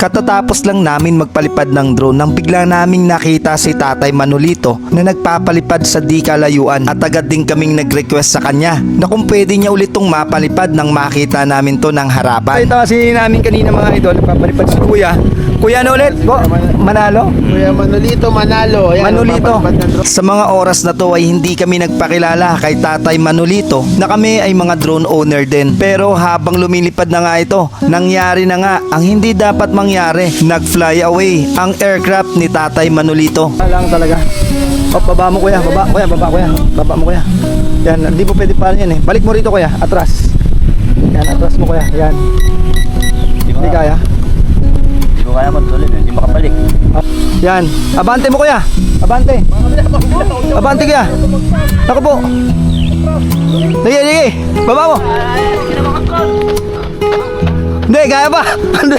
Katatapos lang namin magpalipad ng drone nang bigla naming nakita si Tatay Manolito na nagpapalipad sa di kalayuan at agad din kaming nag-request sa kanya na kung pwede niya ulit tong mapalipad nang makita namin to ng harapan. Ito kasi namin kanina mga idol, nagpapalipad si Kuya. Kuya ano ulit? Bo, Manalo? Kuya Manolito Manalo. Ayan, Manolito. Sa mga oras na to ay hindi kami nagpakilala kay Tatay Manolito na kami ay mga drone owner din. Pero habang lumilipad na nga ito, nangyari na nga ang hindi dapat mangyari. Nag-fly away ang aircraft ni Tatay Manolito. Lang talaga. Oh, baba mo kuya, baba, kuya, baba kuya. Baba mo kuya. Yan, hindi po pwede pa yan eh. Balik mo rito kuya, atras. Yan, atras mo kuya. Yan. Hindi kaya. Hindi ko kaya magtuloy, hindi makabalik. Yan. Abante mo kuya. Abante. Abante kuya. Ako po. Sige, sige. Baba mo. Hindi, kaya pa. Ano?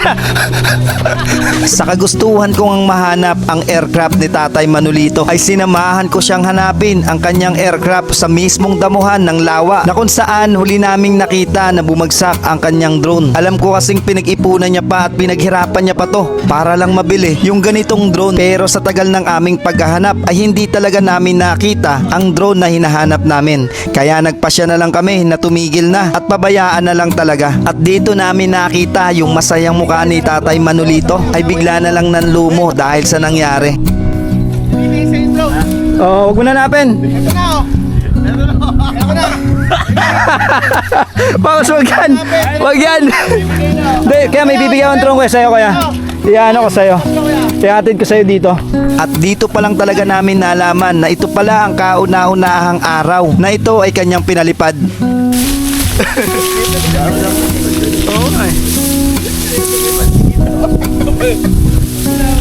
Sa kagustuhan kong ang mahanap ang aircraft ni Tatay Manolito ay sinamahan ko siyang hanapin ang kanyang aircraft sa mismong damuhan ng lawa na kung saan huli naming nakita na bumagsak ang kanyang drone. Alam ko kasing pinag-ipunan niya pa at pinaghirapan niya pa to para lang mabili yung ganitong drone pero sa tagal ng aming paghahanap ay hindi talaga namin nakita ang drone na hinahanap namin. Kaya nagpasya na lang kami na tumigil na at pabayaan na lang talaga. At dito namin nakita yung masayang mukha ni Tatay Manolito ay bigla na lang nanlumo dahil sa nangyari. Oh, wag mo na napin. Paus, wag yan. Wag yan. Hindi, kaya may bibigyan akong drone ko sa'yo, kuya. Iyan ako sa'yo. Ihatid ko sa'yo dito. At dito pa lang talaga namin nalaman na ito pala ang kauna-unahang araw na ito ay kanyang pinalipad. Oo nga eh.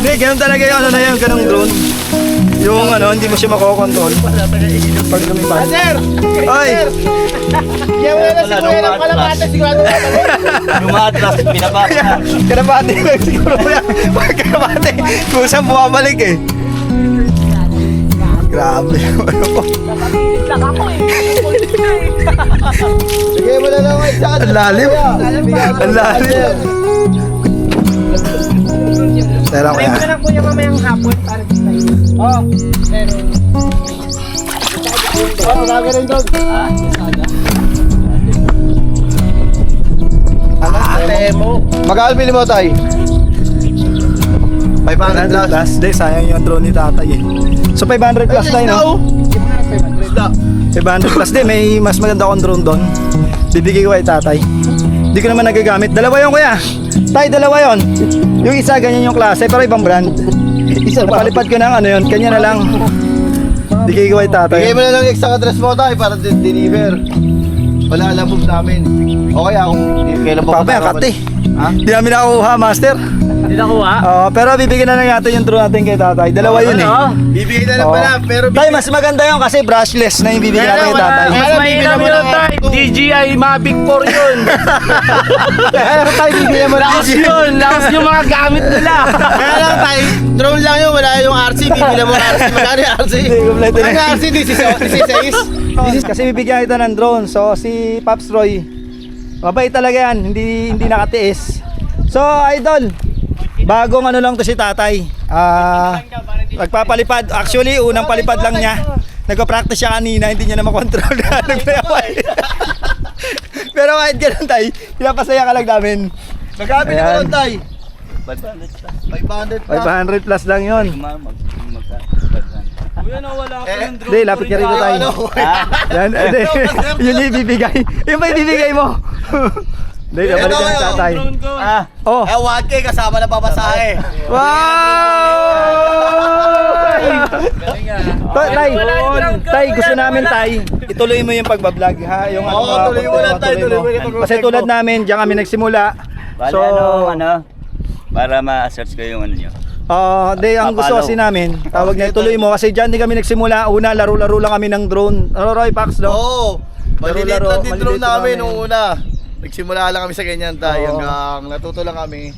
Hindi, ganun talaga yung ano na yun, ganung drone. Yung ano, hindi mo siya makokontrol. Pag lumipad. Sir! Ay! Kaya wala na si Kuya ng kalapate. Sigurado ka Yung mga atlas, binabasa na. Karabate lang siguro kung saan bumabalik eh. Grabe. Sige mo na lang ay sa Ang lalim. Ang lalim. Tara kuya. lang kuya mamayang hapon para sa tayo. Oh. Pero. Oh, gagawin doon. Ate mo. Magkano bili mo, Tay? 500 plus. plus. Di, sayang yung drone ni tatay eh. So 500 plus tayo no? 500 plus din. May mas maganda akong drone doon. Bibigay ko kay tatay. Hindi ko naman nagagamit. Dalawa yun kuya. Tay, dalawa yon. Yung isa ganyan yung klase pero ibang brand. Isa ba? Napalipad ko ng ano yun. Kanya na lang. Bigay ko kay tatay. Bigay mo na lang extra address mo, Tay, para din deliver. Wala alam move namin. Okay, ako. Kailan ba? Papaya, kate. Ha? Hindi namin nakuha, master. Hindi na kuha. Oo, pero bibigyan na lang natin yung drone natin kay tatay. Dalawa yun eh. Bibigay na lang Oo. pala, pero Tay, mas maganda yun kasi brushless na yung bibigyan natin kay tatay. Mas mahirap yun, tay. tay. DJI Mavic 4 yun. Pero tayo bibigyan mo na Lakas yun. Lakas yung mga gamit nila. Kaya lang tayo, drone lang yun, wala yung RC, bibigyan mo ng RC. Magkano yung RC? Hindi, kompleto na. RC? This is, this is ace? This is kasi bibigyan kita ng drone. So si Pops Roy, mabait talaga yan, hindi hindi nakatiis. So idol, bagong ano lang to si Tatay. Ah, nagpapalipad. Actually, unang palipad lang niya. Nagpa-practice siya kanina, hindi niya na makontrol na nagpayaway. Pero kahit ganun tay, pinapasaya ka lang namin. Bili mo Ayan. lang tayo? 500 500 pa. pa. 500 plus lang yon. Mag, mag, magka. Eh, Hindi, lapit ka rito tay. ano? Yan, hindi. yun yung ibibigay. Yung ba ibibigay mo? Hindi, nabalik ka ng tatay. Ah, Oh. Eh, 1K kasama na papasahe. Wow! To, tay, tay, gusto namin tay, ituloy mo yung pagbablog ha, yung Oo, mga tuloy mo lang, tay, tuloy mo yung pagbablog Kasi tulad namin, diyan kami nagsimula. bali So, ano, ano, para ma-search ko yung ano nyo. Ah, di ang gusto kasi namin, tawag na ituloy mo kasi diyan din kami nagsimula. Una, laro-laro lang kami ng drone. Ano Roy Pax no? Oo. Maliliit Laro-laro, lang din drone maliliit namin namin. nung una. Nagsimula lang kami sa ganyan tayo Oo. hanggang natuto lang kami.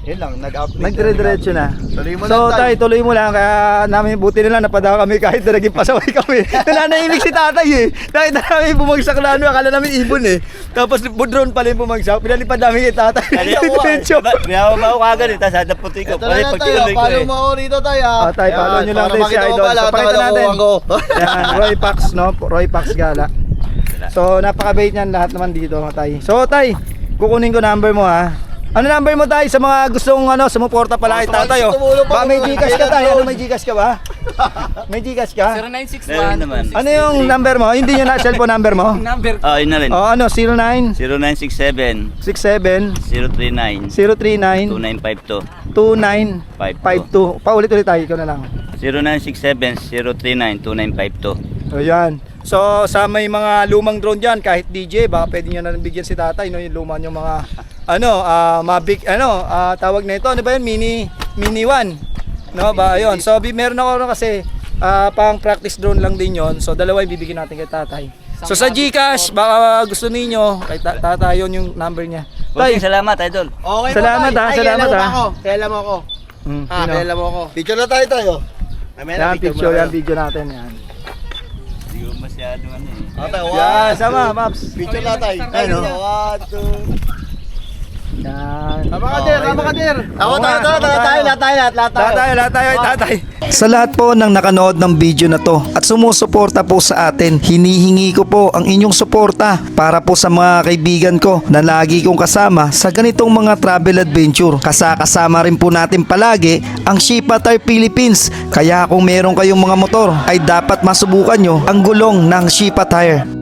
Yun lang, nag-update. Nagdire-diretso na. Tuloy mo So lang, tay, tuloy mo lang. Kaya namin buti na lang napadaan kami kahit na naging pasaway kami. Nananahimik si tatay eh. Nakita namin bumagsak na ano, akala namin ibon eh. Tapos budron pala yung bumagsak. Pinalipad namin kay tatay. Kali Diretso. Binawa mo ako kagad eh, tapos hadap puti ko. Ito na lang pag tayo, ko follow eh. mo ako rito tayo. ah. Ah, tay, follow nyo lang para tayo si makita mo Idol. So, pakita natin. kalokohan ko. Yan, Roy Pax, no? Roy Pax Gala. So, napaka-bait niyan lahat naman dito, tay. So, tay, kukunin ko number mo ha. Ano number mo tay sa mga gustong ano, sumuporta pala kay ko- tatay oh. tumulong pa Ba may ako. Gcash ka tay? Kailan Ano may Gcash ka ba? May Gcash ka? 0961. Meron naman. Ano yung number mo? Hindi yun na cellphone number mo? Number. Oh, yun na rin. Oh, ano? 09 0967 67 039 039 2952 2952. Paulit-ulit tayo, ikaw na lang. 0967 039 2952 Ayan. So sa may mga lumang drone diyan kahit DJ baka pwede niyo na rin bigyan si tatay no? Yung luma yung mga ano ah Mavic ano ah, tawag na ito. Ano ba yun? Mini mini one. No ba? Ayun. so bi meron ako rin kasi ah, pang practice drone lang din yon so dalawa yung bibigyan natin kay tatay. So sa GCash baka gusto niyo kay ta- tatay yun yung number niya. Okay, tay. salamat idol. Okay Salamat, ah. Ay, salamat, ako. Kilala mo ako. mm, Ah, kilala mo ako. Picture na tayo tayo. Mamaya na, yan picture yan video natin yan masyado ano eh. Yan one, sama two. Paps Picture na tayo. Ayun, oh. one, two. Yan Tama ka, Der. Tama ka, Der. Ako tayo, tayo, tayo, tayo. tayo, lahat tayo, lahat, lahat tayo. Lahat tayo, lahat tayo. Sa lahat po ng nakanood ng video na to at sumusuporta po sa atin, hinihingi ko po ang inyong suporta para po sa mga kaibigan ko na lagi kong kasama sa ganitong mga travel adventure. Kasakasama rin po natin palagi ang Shipatar Philippines. Kaya kung meron kayong mga motor ay dapat masubukan nyo ang gulong ng Shipatar.